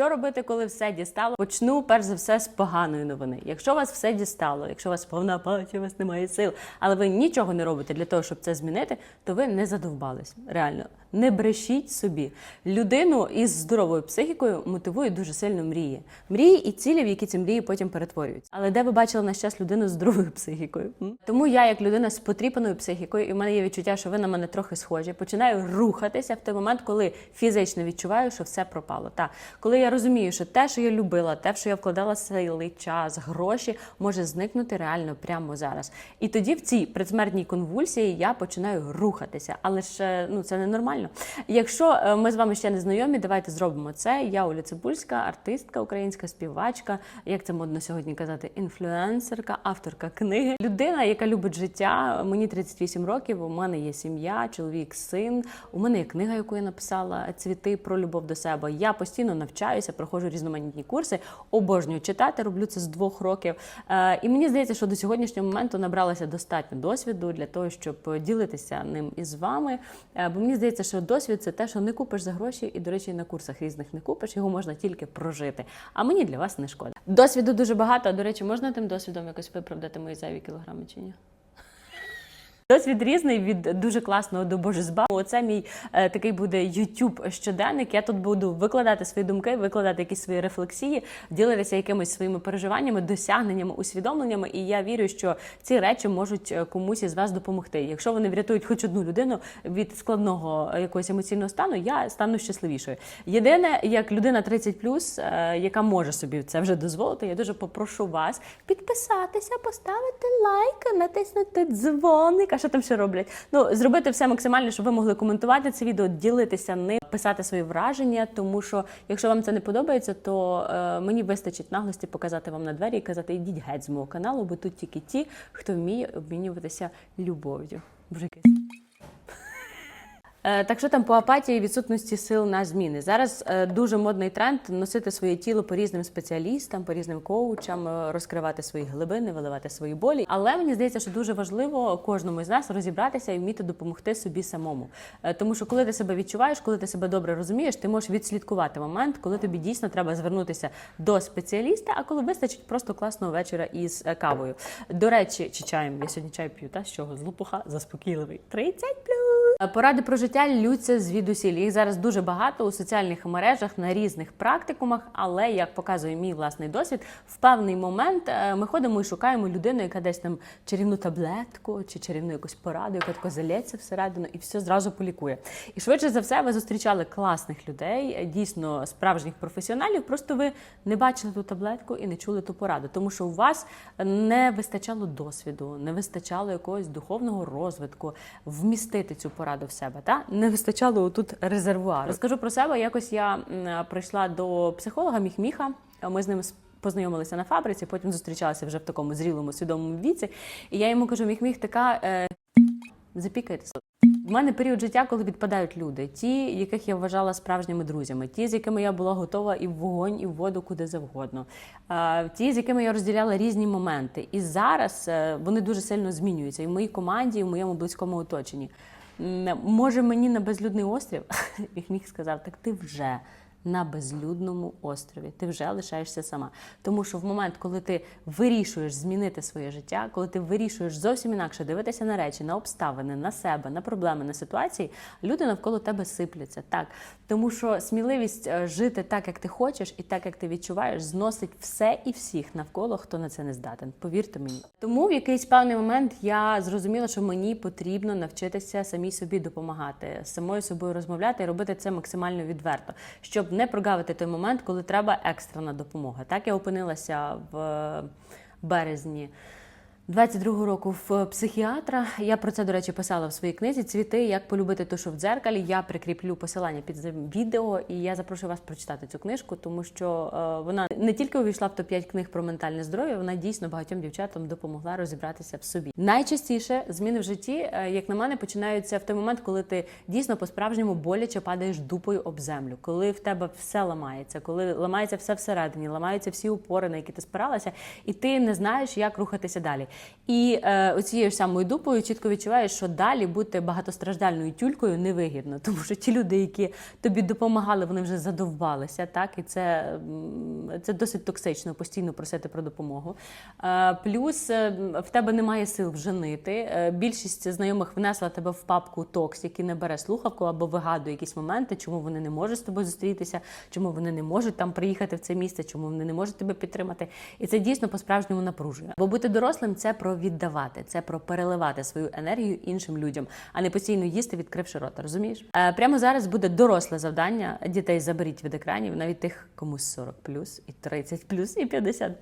Що робити, коли все дістало? Почну перш за все з поганої новини. Якщо вас все дістало, якщо вас повна апатія, у вас немає сил, але ви нічого не робите для того, щоб це змінити, то ви не задовбались. Реально, не брешіть собі. Людину із здоровою психікою мотивує дуже сильно мрії. Мрії і цілі, в які ці мрії потім перетворюються. Але де ви бачили на щас людину з здоровою психікою? Тому я, як людина з потріпаною психікою, і в мене є відчуття, що ви на мене трохи схожі, починаю рухатися в той момент, коли фізично відчуваю, що все пропало. Та коли я розумію, що те, що я любила, те, що я вкладала сили, час, гроші, може зникнути реально прямо зараз. І тоді в цій предсмертній конвульсії я починаю рухатися. Але ж е, ну це ненормально. Якщо е, ми з вами ще не знайомі, давайте зробимо це. Я Оля Цибульська, артистка, українська співачка, як це модно сьогодні казати, інфлюенсерка, авторка книги. Людина, яка любить життя. Мені 38 років. У мене є сім'я, чоловік, син. У мене є книга, яку я написала Цвіти про любов до себе. Я постійно навчаюся, проходжу різноманітні курси, обожнюю читати. Роблю це з двох років. Е, І мені здається, що до сьогоднішнього моменту набралася достатньо досвіду для того, щоб ділитися ним із вами. Е, Бо мені здається, що досвід це те, що не купиш за гроші, і, до речі, на курсах різних не купиш, його можна тільки прожити. А мені для вас не шкода. Досвіду дуже багато. До речі, можна тим досвідом якось виправдати мої зайві кілограми чи ні? Досвід різний від дуже класного до божезбаву. Оце мій е, такий буде youtube щоденник. Я тут буду викладати свої думки, викладати якісь свої рефлексії, ділитися якимись своїми переживаннями, досягненнями, усвідомленнями. І я вірю, що ці речі можуть е, комусь із вас допомогти. Якщо вони врятують хоч одну людину від складного е, якогось емоційного стану, я стану щасливішою. Єдине, як людина 30+, е, яка може собі це вже дозволити, я дуже попрошу вас підписатися, поставити лайк, натиснути дзвоник. Що там ще роблять? Ну зробити все максимально, щоб ви могли коментувати це відео, ділитися ним, писати свої враження. Тому що, якщо вам це не подобається, то е, мені вистачить наглості показати вам на двері і казати, ідіть геть з мого каналу, бо тут тільки ті, хто вміє обмінюватися любов'ю. Боже, Так що там по апатії відсутності сил на зміни. Зараз е, дуже модний тренд носити своє тіло по різним спеціалістам, по різним коучам, е, розкривати свої глибини, виливати свої болі. Але мені здається, що дуже важливо кожному з нас розібратися і вміти допомогти собі самому. Е, Тому що коли ти себе відчуваєш, коли ти себе добре розумієш, ти можеш відслідкувати момент, коли тобі дійсно треба звернутися до спеціаліста, а коли вистачить просто класного вечора із е, кавою. До речі, чи чаєм. Я сьогодні чай п'ю, та з чого? З лопуха заспокійливий. 30 Е, Поради про життя лються звідусіль. Їх зараз дуже багато у соціальних мережах на різних практикумах. Але як показує мій власний досвід, в певний момент е, ми ходимо і шукаємо людину, яка десь там чарівну таблетку чи чарівну якусь пораду, яка тако залється всередину і все зразу полікує. І швидше за все, ви зустрічали класних людей, е, дійсно справжніх професіоналів. Просто ви не бачили ту таблетку і не чули ту пораду, тому що у вас не вистачало досвіду, не вистачало якогось духовного розвитку, вмістити цю пораду в себе. Та не вистачало тут резервуару. Розкажу про себе. Якось я прийшла до психолога Міхміха. Ми з ним познайомилися на фабриці, потім зустрічалися вже в такому зрілому свідомому віці. І я йому кажу: Міхміх, така е, запікайтеся. В мене період життя, коли відпадають люди, ті, яких я вважала справжніми друзями, ті, з якими я була готова і в вогонь, і в воду куди завгодно, ті, з якими я розділяла різні моменти. І зараз е, вони дуже сильно змінюються і в моїй команді, і в моєму близькому оточенні. Може, мені на безлюдний острів? І міг сказав, так ти вже на безлюдному острові. Ти вже лишаєшся сама. Тому що в момент, коли ти вирішуєш змінити своє життя, коли ти вирішуєш зовсім інакше дивитися на речі, на обставини, на себе, на проблеми, на ситуації, люди навколо тебе сипляться. Так, тому що сміливість е, жити так, як ти хочеш, і так, як ти відчуваєш, зносить все і всіх навколо, хто на це не здатен. Повірте мені. Тому в якийсь певний момент я зрозуміла, що мені потрібно навчитися самій собі допомагати, самою собою розмовляти і робити це максимально відверто, щоб не прогавити той момент, коли треба екстрена допомога. Так я опинилася в березні. 22-го року в психіатра. Я про це, до речі, писала в своїй книзі Цвіти, як полюбити тушу в дзеркалі. Я прикріплю посилання під відео, і я запрошую вас прочитати цю книжку, тому що е, вона не тільки увійшла в топ-5 книг про ментальне здоров'я, вона дійсно багатьом дівчатам допомогла розібратися в собі. Найчастіше зміни в житті, е, як на мене, починаються в той момент, коли ти дійсно по-справжньому боляче падаєш дупою об землю, коли в тебе все ламається, коли ламається все всередині, ламаються всі опори, на які ти спиралася, і ти не знаєш, як рухатися далі. І е, оцією самою дупою чітко відчуваєш, що далі бути багатостраждальною тюлькою невигідно, тому що ті люди, які тобі допомагали, вони вже задовбалися, так і це, це досить токсично постійно просити про допомогу. Е, плюс е, в тебе немає сил вженити. Е, більшість знайомих внесла тебе в папку токс, який не бере слухавку або вигадує якісь моменти, чому вони не можуть з тобою зустрітися, чому вони не можуть там приїхати в це місце, чому вони не можуть тебе підтримати. І це дійсно по-справжньому напружує. Бо бути дорослим це про віддавати, це про переливати свою енергію іншим людям, а не постійно їсти, відкривши рота. Розумієш? Е, прямо зараз буде доросле завдання. Дітей заберіть від екранів, навіть тих комусь 40 і 30 і 50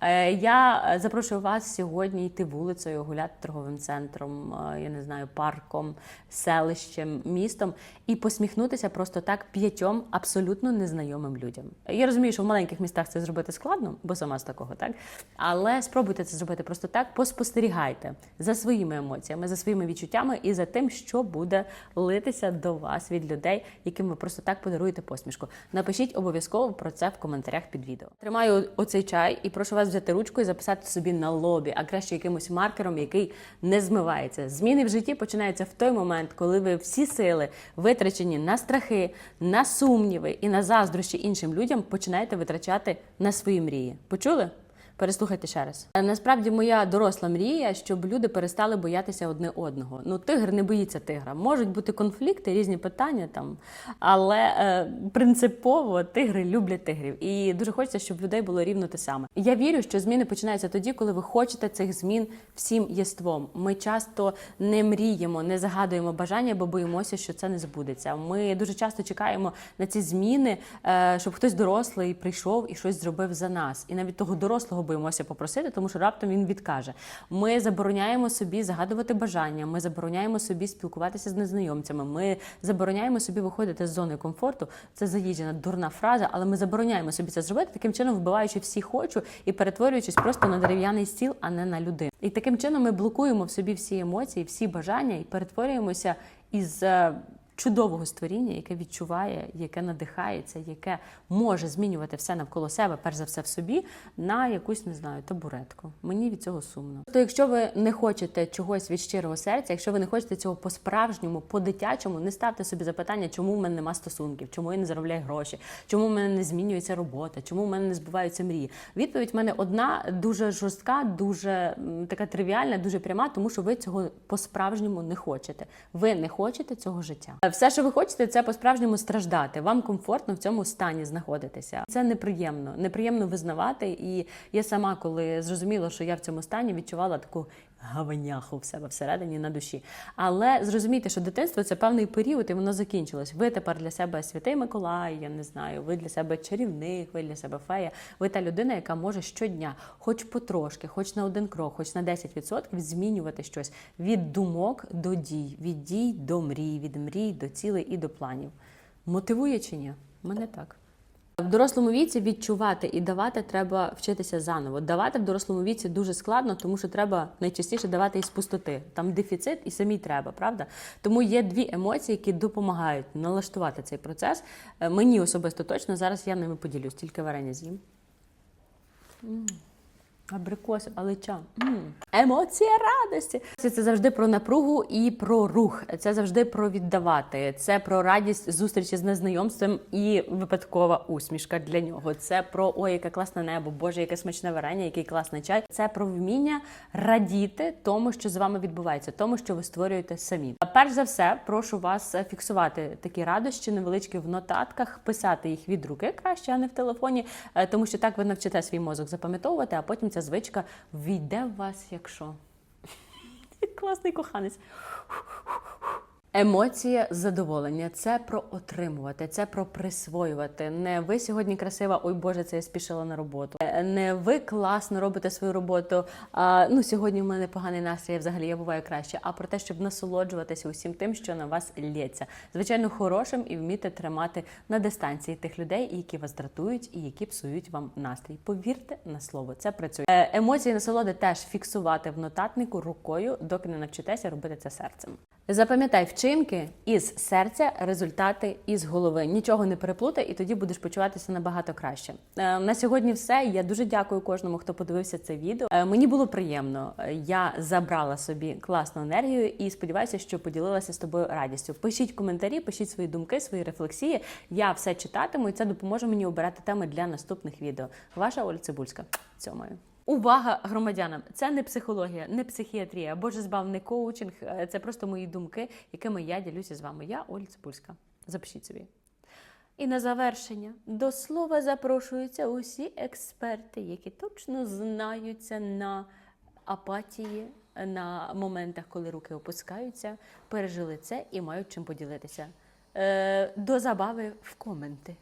Е, я е, запрошую вас сьогодні йти вулицею, гуляти торговим центром, е, я не знаю, парком, селищем, містом і посміхнутися просто так п'ятьом абсолютно незнайомим людям. Я розумію, що в маленьких містах це зробити складно, бо сама з такого, так але спробуйте це зробити просто так. Поспостерігайте за своїми емоціями, за своїми відчуттями і за тим, що буде литися до вас від людей, яким ви просто так подаруєте посмішку. Напишіть обов'язково про це в коментарях під відео. Тримаю оцей чай і прошу вас взяти ручку і записати собі на лобі, а краще якимось маркером, який не змивається. Зміни в житті починаються в той момент, коли ви всі сили витрачені на страхи, на сумніви і на заздрощі іншим людям починаєте витрачати на свої мрії. Почули? Переслухайте ще раз. Е, Насправді моя доросла мрія, щоб люди перестали боятися одне одного. Ну, тигр не боїться тигра. Можуть бути конфлікти, різні питання там, але е, принципово тигри люблять тигрів. І дуже хочеться, щоб людей було рівно те саме. Я вірю, що зміни починаються тоді, коли ви хочете цих змін всім єством. Ми часто не мріємо, не загадуємо бажання, бо боїмося, що це не збудеться. Ми дуже часто чекаємо на ці зміни, е, щоб хтось дорослий прийшов і щось зробив за нас. І навіть того дорослого боїмося попросити, тому що раптом він відкаже. Ми забороняємо собі загадувати бажання. Ми забороняємо собі спілкуватися з незнайомцями. Ми забороняємо собі виходити з зони комфорту. Це заїжджена дурна фраза, але ми забороняємо собі це зробити, таким чином вбиваючи всі хочу і перетворюючись просто на дерев'яний стіл, а не на людину. І таким чином ми блокуємо в собі всі емоції, всі бажання і перетворюємося із. Чудового створіння, яке відчуває, яке надихається, яке може змінювати все навколо себе, перш за все в собі, на якусь не знаю табуретку. Мені від цього сумно. То, якщо ви не хочете чогось від щирого серця, якщо ви не хочете цього по-справжньому, по-дитячому, не ставте собі запитання, чому в мене нема стосунків, чому я не заробляю гроші, чому в мене не змінюється робота, чому в мене не збуваються мрії. Відповідь в мене одна дуже жорстка, дуже така тривіальна, дуже пряма, тому що ви цього по-справжньому не хочете. Ви не хочете цього життя. Все, що ви хочете, це по-справжньому страждати. Вам комфортно в цьому стані знаходитися. Це неприємно, неприємно визнавати. І я сама, коли зрозуміла, що я в цьому стані, відчувала таку гаваняху в себе всередині на душі. Але зрозумійте, що дитинство це певний період, і воно закінчилось. Ви тепер для себе святий Миколай, я не знаю, ви для себе чарівник, ви для себе фея. Ви та людина, яка може щодня, хоч потрошки, хоч на один крок, хоч на 10% змінювати щось від думок до дій, від дій до мрій, від мрій до цілей і до планів. Мотивує чи ні? Мене так. В дорослому віці відчувати і давати треба вчитися заново. Давати в дорослому віці дуже складно, тому що треба найчастіше давати із пустоти. Там дефіцит і самій треба, правда? Тому є дві емоції, які допомагають налаштувати цей процес. Е, Мені особисто точно зараз я ними поділюсь, тільки варення з'їм. Абрикос, алича. М. Емоція радості. Це завжди про напругу і про рух. Це завжди про віддавати. Це про радість зустрічі з незнайомством і випадкова усмішка для нього. Це про ой, яке класне небо, Боже, яке смачне варення, який класний чай. Це про вміння радіти тому, що з вами відбувається, тому, що ви створюєте самі. А перш за все, прошу вас фіксувати такі радощі невеличкі в нотатках, писати їх від руки краще, а не в телефоні, е, тому що так ви навчите свій мозок запам'ятовувати, а потім ця звичка війде в вас, якщо класний коханець. Емоція задоволення це про отримувати, це про присвоювати. Не ви сьогодні красива, ой Боже, це я спішила на роботу. Е, Не ви класно робите свою роботу. А, ну сьогодні в мене поганий настрій, взагалі я буваю краще. А про те, щоб насолоджуватися усім тим, що на вас лється. Звичайно, хорошим і вміти тримати на дистанції тих людей, які вас дратують і які псують вам настрій. Повірте на слово, це працює. Е, Емоції насолоди теж фіксувати в нотатнику рукою, доки не навчитеся робити це серцем. Запам'ятай вчинки із серця, результати із голови. Нічого не переплутай, і тоді будеш почуватися набагато краще. Е, на сьогодні все. Я дуже дякую кожному, хто подивився це відео. Е, мені було приємно. Я забрала собі класну енергію і сподіваюся, що поділилася з тобою радістю. Пишіть коментарі, пишіть свої думки, свої рефлексії. Я все читатиму, і це допоможе мені обирати теми для наступних відео. Ваша Оля Цибульська. Цьомаю. Увага громадянам! Це не психологія, не психіатрія, боже збав, не коучинг. Е, Це просто мої думки, якими я ділюся з вами. Я Оля Цибульська. Запишіть собі. І на завершення до слова запрошуються усі експерти, які точно знаються на апатії, на моментах, коли руки опускаються, пережили це і мають чим поділитися. Е, до забави в коменти.